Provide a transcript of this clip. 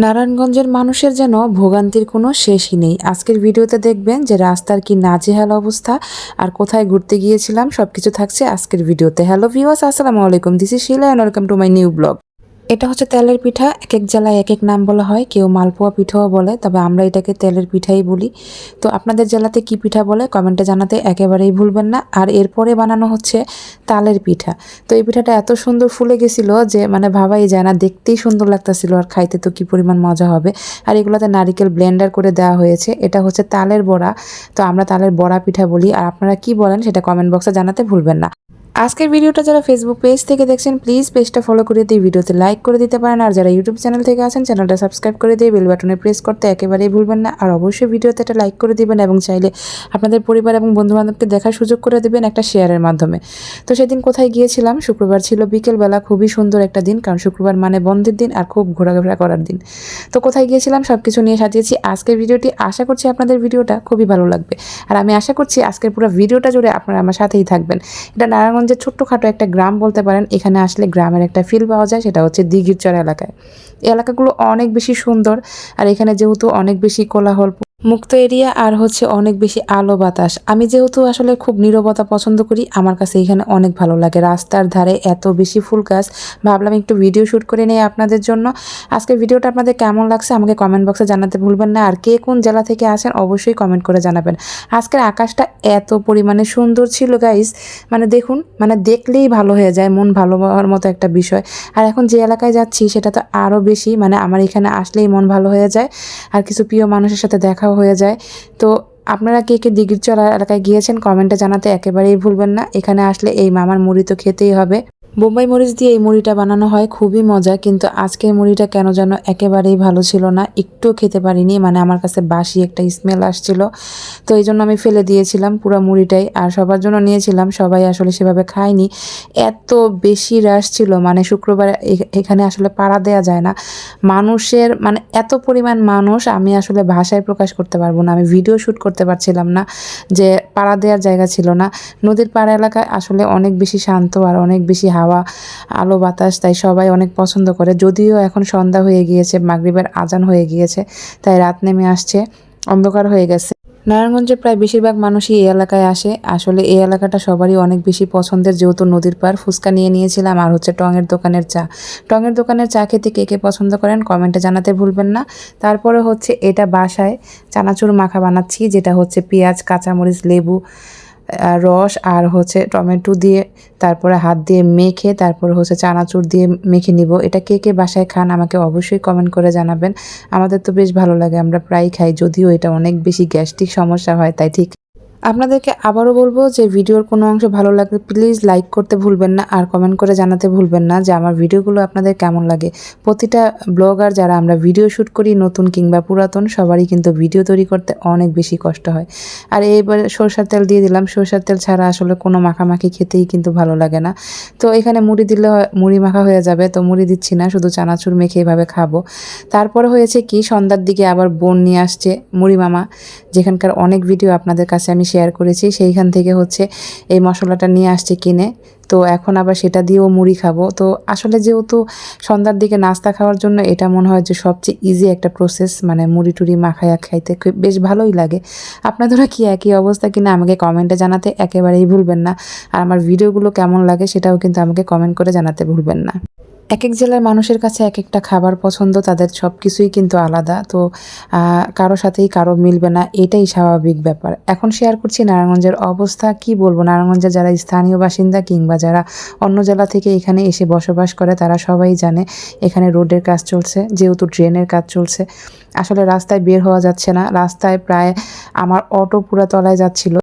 নারায়ণগঞ্জের মানুষের যেন ভোগান্তির কোনো শেষই নেই। আজকের ভিডিওতে দেখবেন যে রাস্তার কি নাজেহাল অবস্থা আর কোথায় ঘুরতে গিয়েছিলাম সব কিছু থাকছে আজকের ভিডিওতে। হ্যালো ভিওয়াস আসসালামু আলাইকুম। This is Shila and welcome to my new blog এটা হচ্ছে তেলের পিঠা এক এক জেলায় এক এক নাম বলা হয়, কেউ মালপোয়া পিঠাও বলে, তবে আমরা এটাকে তেলের পিঠাই বলি। তো আপনাদের জেলাতে কি পিঠা বলে কমেন্টে জানাতে একেবারেই ভুলবেন না। আর এরপরে বানানো হচ্ছে তালের পিঠা। তো এই পিঠাটা এত সুন্দর ফুলে গেছিল যে মানে ভাবাই যায় না, দেখতেই সুন্দর লাগতেছিল আর খাইতে তো কি পরিমাণ মজা হবে। আর এগুলোতে নারিকেল ব্লেন্ডার করে দেওয়া হয়েছে। এটা হচ্ছে তালের বড়া। তো আমরা তালের বড়া পিঠা বলি। আর আপনারা কি বলেন সেটা কমেন্ট বক্সে জানাতে ভুলবেন না। আজকের ভিডিওটা যারা ফেসবুক পেজ থেকে দেখছেন প্লিজ পেজটা ফলো করে দিয়ে ভিডিওতে লাইক করে দিতে পারেন। আর যারা ইউটিউব চ্যানেল থেকে আছেন চ্যানেলটা সাবস্ক্রাইব করে দিয়ে বেল বাটনে প্রেস করতে একেবারেই ভুলবেন না। আর অবশ্যই ভিডিওতে একটা লাইক করে দিবেন এবং চাইলে আপনাদের পরিবার এবং বন্ধুবান্ধবকে দেখার সুযোগ করে দেবেন একটা শেয়ারের মাধ্যমে। তো সেদিন কোথায় গিয়েছিলাম? শুক্রবার ছিল বিকেলবেলা। খুবই সুন্দর একটা দিন, কারণ শুক্রবার মানে বন্ধের দিন আর খুব ঘোরাঘোরা করার দিন। তো কোথায় গিয়েছিলাম? সব কিছু নিয়ে সাজিয়েছি। আজকের ভিডিওটি আশা করছি আপনাদের ভিডিওটা খুবই ভালো লাগবে। আর আমি আশা করছি আজকের পুরো ভিডিওটা জুড়ে আপনারা আমার সাথেই থাকবেন। এটা নারায়ণগঞ্জের ছোট্টখাটো একটা গ্রাম বলতে পারেন, এখানে আসলে গ্রামের একটা ফিল পাওয়া যায়, সেটা হচ্ছে দিঘিরচর এলাকায়। এলাকাগুলো অনেক বেশি সুন্দর, আর এখানে যেহেতু অনেক বেশি কোলাহল মুক্ত এরিয়া আর হচ্ছে অনেক বেশি আলো বাতাস। আমি যেহেতু আসলে খুব নীরবতা পছন্দ করি, আমার কাছে এখানে অনেক ভালো লাগে। রাস্তার ধারে এত বেশি ফুল গাছ, ভাবলাম একটু ভিডিও শ্যুট করে নেই আপনাদের জন্য। আজকের ভিডিওটা আপনাদের কেমন লাগছে আমাকে কমেন্ট বক্সে জানাতে ভুলবেন না। আর কে কোন জেলা থেকে আসেন অবশ্যই কমেন্ট করে জানাবেন। আজকের আকাশটা এত পরিমাণে সুন্দর ছিল গাইস মানে দেখুন মানে দেখলেই ভালো হয়ে যায়, মন ভালো হওয়ার মতো একটা বিষয়। আর এখন যে এলাকায় যাচ্ছি, সেটা তো আরও বেশি মানে আমার এখানে আসলেই মন ভালো হয়ে যায়। আর কিছু প্রিয় মানুষের সাথে দেখাও হয়ে যায়। তো আপনারা কে কে দিঘিরচর এলাকায় গিয়েছেন কমেন্টে জানাতে একেবারেই ভুলবেন না। এখানে আসলে এই মামার মুড়ি তো খেতেই হবে। বোম্বাই মরিচ দিয়ে এই মুড়িটা বানানো হয়, খুবই মজা, কিন্তু আজকের মুড়িটা কেন যেন একেবারেই ভালো ছিল না, একটুও খেতে পারিনি মানে আমার কাছে বাসি একটা স্মেল আসছিল। তো এই জন্য আমি ফেলে দিয়েছিলাম পুরো মুড়িটাই, আর সবার জন্য নিয়েছিলাম, সবাই আসলে সেভাবে খায়নি। এত বেশি রাশ ছিল মানে শুক্রবার এখানে আসলে পাড়া দেওয়া যায় না। মানুষের মানে এত পরিমাণ মানুষ, আমি আসলে ভাষায় প্রকাশ করতে পারব না, আমি ভিডিও শ্যুট করতে পারছিলাম না যে পাড়া দেওয়ার জায়গা ছিল না। নদীর পাড়া এলাকায় আসলে অনেক বেশি শান্ত আর অনেক বেশি হাওয়া, আলো, বাতাস, তাই সবাই অনেক পছন্দ করে। যদিও এখন সন্ধ্যা হয়ে গিয়েছে, মাগরিবের আজান হয়ে গিয়েছে, তাই রাত নেমে আসছে, অন্ধকার হয়ে গেছে। নারায়ণগঞ্জের প্রায় বেশিরভাগ মানুষই এই এলাকায় আসে। আসলে এই এলাকাটা সবারই অনেক বেশি পছন্দের। যেহেতু নদীর পার ফুচকা নিয়ে নিয়েছিলাম আর হচ্ছে টঙের দোকানের চা। টঙের দোকানের চা খেতে কে কে পছন্দ করেন কমেন্টে জানাতে ভুলবেন না। তারপরে হচ্ছে এটা বাসায় চানাচুর মাখা বানাচ্ছি, যেটা হচ্ছে পেঁয়াজ, কাঁচামরিচ, লেবু রস আর হচ্ছে টমেটো দিয়ে তারপরে হাত দিয়ে মেখে, তারপরে হচ্ছে চানাচুর দিয়ে মেখে নিব। এটা কে কে বাসায় খান আমাকে অবশ্যই কমেন্ট করে জানাবেন। আমাদের তো বেশ ভালো লাগে, আমরা প্রায় খাই, যদিও এটা অনেক বেশি গ্যাস্ট্রিক সমস্যা হয়, তাই ঠিক আপনাদেরকে আবারও বলব যে ভিডিওর কোনো অংশ ভালো লাগলে প্লিজ লাইক করতে ভুলবেন না আর কমেন্ট করে জানাতে ভুলবেন না যে আমার ভিডিওগুলো আপনাদের কেমন লাগে। প্রতিটা ব্লগার যারা আমরা ভিডিও শ্যুট করি, নতুন কিংবা পুরাতন, সবারই কিন্তু ভিডিও তৈরি করতে অনেক বেশি কষ্ট হয়। আর এইবার সরষার তেল দিয়ে দিলাম। সরষার তেল ছাড়া আসলে কোনো মাখামাখি খেতেই কিন্তু ভালো লাগে না। তো এখানে মুড়ি দিলে মুড়ি মাখা হয়ে যাবে, তো মুড়ি দিচ্ছি না, শুধু চানাচুর মেখে এভাবে খাব। তারপরে হয়েছে কি, সন্ধ্যার দিকে আবার বোন নিয়ে আসছে মুড়ি মামা, যেখানকার অনেক ভিডিও আপনাদের কাছে আমি শেয়ার করেছি, সেইখান থেকে হচ্ছে এই মশলাটা নিয়ে আসছে কিনে। তো এখন আবার সেটা দিয়েও মুড়ি খাব। তো আসলে যেহেতু সন্ধ্যার দিকে নাস্তা খাওয়ার জন্য এটা মনে হয় যে সবচেয়ে ইজি একটা প্রসেস মানে মুড়ি টুড়ি মাখায়া খাইতে বেশ ভালোই লাগে। আপনাদেরও কি একই অবস্থা কিনা আমাকে কমেন্টে জানাতে একেবারেই ভুলবেন না। আর আমার ভিডিওগুলো কেমন লাগে সেটাও কিন্তু আমাকে কমেন্ট করে জানাতে ভুলবেন না। এক এক জেলার মানুষের কাছে এক একটা খাবার পছন্দ, তাদের সব কিছুই কিন্তু আলাদা। তো কারও সাথেই কারও মিলবে না, এটাই স্বাভাবিক ব্যাপার। এখন শেয়ার করছি নারায়ণগঞ্জের অবস্থা, কি বলব? নারায়ণগঞ্জের যারা স্থানীয় বাসিন্দা কিংবা যারা অন্য জেলা থেকে এখানে এসে বসবাস করে, তারা সবাই জানে এখানে রোডের কাজ চলছে, যেহেতু ড্রেনের কাজ চলছে। আসলে রাস্তায় বের হওয়া যাচ্ছে না। রাস্তায় প্রায় আমার অটো পুরা তলায় যাচ্ছিল।